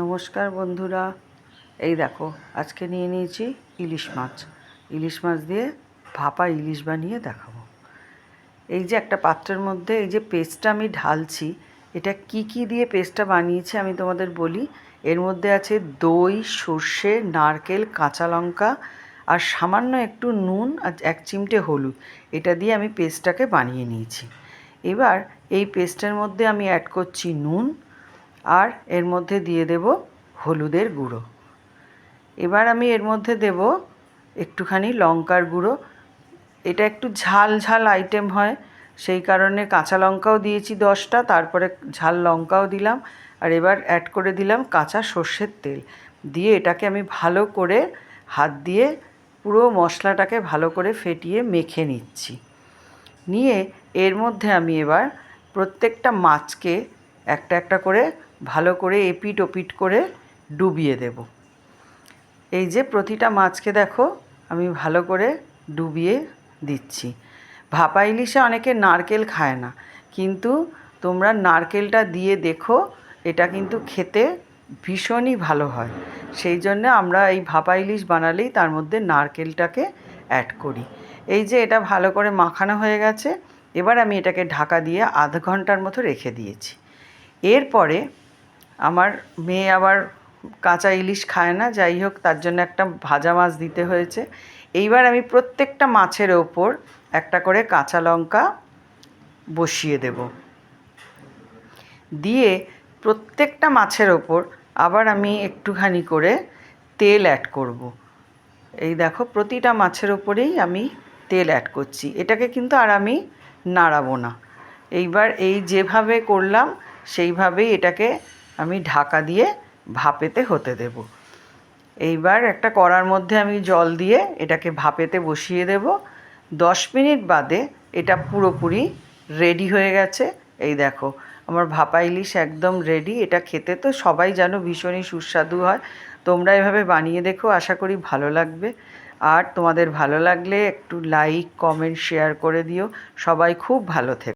নমস্কার বন্ধুরা। এই দেখো, আজকে নিয়ে নিয়েছি ইলিশ মাছ। ইলিশ মাছ দিয়ে ভাপা ইলিশ বানিয়ে দেখাবো। এই যে একটা পাত্রের মধ্যে এই যে পেস্টটা আমি ঢালছি, এটা কি কি দিয়ে পেস্টটা বানিয়েছি আমি তোমাদের বলি। এর মধ্যে আছে দই, সর্ষে, নারকেল, কাঁচা লঙ্কা আর সামান্য একটু নুন আর এক চিমটে হলুদ। এটা দিয়ে আমি পেস্টটাকে বানিয়ে নিয়েছি। এবার এই পেস্টের মধ্যে আমি অ্যাড করছি নুন আর এর মধ্যে দিয়ে দেব হলুদের গুঁড়ো। এবার আমি এর মধ্যে দেব একটুখানি লঙ্কার গুঁড়ো। এটা একটু ঝাল ঝাল আইটেম হয়, সেই কারণে কাঁচা লঙ্কাও দিয়েছি দশটা, তারপরে ঝাল লঙ্কাও দিলাম। আর এবার অ্যাড করে দিলাম কাঁচা সর্ষের তেল। দিয়ে এটাকে আমি ভালো করে হাত দিয়ে পুরো মশলাটাকে ভালো করে ফেটিয়ে মেখে নিচ্ছি। নিয়ে এর মধ্যে আমি এবার প্রত্যেকটা মাছকে একটা একটা করে ভালো করে এপিট ওপিট করে ডুবিয়ে দেব। এই যে প্রতিটা মাছকে দেখো, আমি ভালো করে ডুবিয়ে দিচ্ছি। ভাপা ইলিশে অনেকে নারকেল খায় না, কিন্তু তোমরা নারকেলটা দিয়ে দেখো, এটা কিন্তু খেতে ভীষণই ভালো হয়। সেই জন্য আমরা এই ভাপা ইলিশ বানালেই তার মধ্যে নারকেলটাকে অ্যাড করি। এই যে এটা ভালো করে মাখানো হয়ে গেছে, এবার আমি এটাকে ঢাকা দিয়ে আধ ঘণ্টার মতো রেখে দিয়েছি। এরপরে আমার মেয়ে আবার কাঁচা ইলিশ খায় না, যাই হোক, তার জন্য একটা ভাজা মাছ দিতে হয়েছে। এইবার আমি প্রত্যেকটা মাছের ওপর একটা করে কাঁচা লঙ্কা বসিয়ে দেব। দিয়ে প্রত্যেকটা মাছের ওপর আবার আমি একটুখানি করে তেল অ্যাড করব। এই দেখো, প্রতিটা মাছের ওপরেই আমি তেল অ্যাড করছি। এটাকে কিন্তু আর আমি নাড়াবো না। এইবার এই যেভাবে করলাম, সেইভাবেই এটাকে আমি ঢাকা দিয়ে ভাপেতে হতে দেব। এইবার একটা কড়ার মধ্যে আমি জল দিয়ে এটাকে ভাপেতে বসিয়ে দেব। দশ মিনিট বাদে এটা পুরোপুরি রেডি হয়ে গেছে। এই দেখো, আমার ভাপা ইলিশ একদম রেডি। এটা খেতে তো সবাই জানো ভীষণই সুস্বাদু হয়। তোমরা এভাবে বানিয়ে দেখো, আশা করি ভালো লাগবে। আর তোমাদের ভালো লাগলে একটু লাইক কমেন্ট শেয়ার করে দিও। সবাই খুব ভালো থেকো।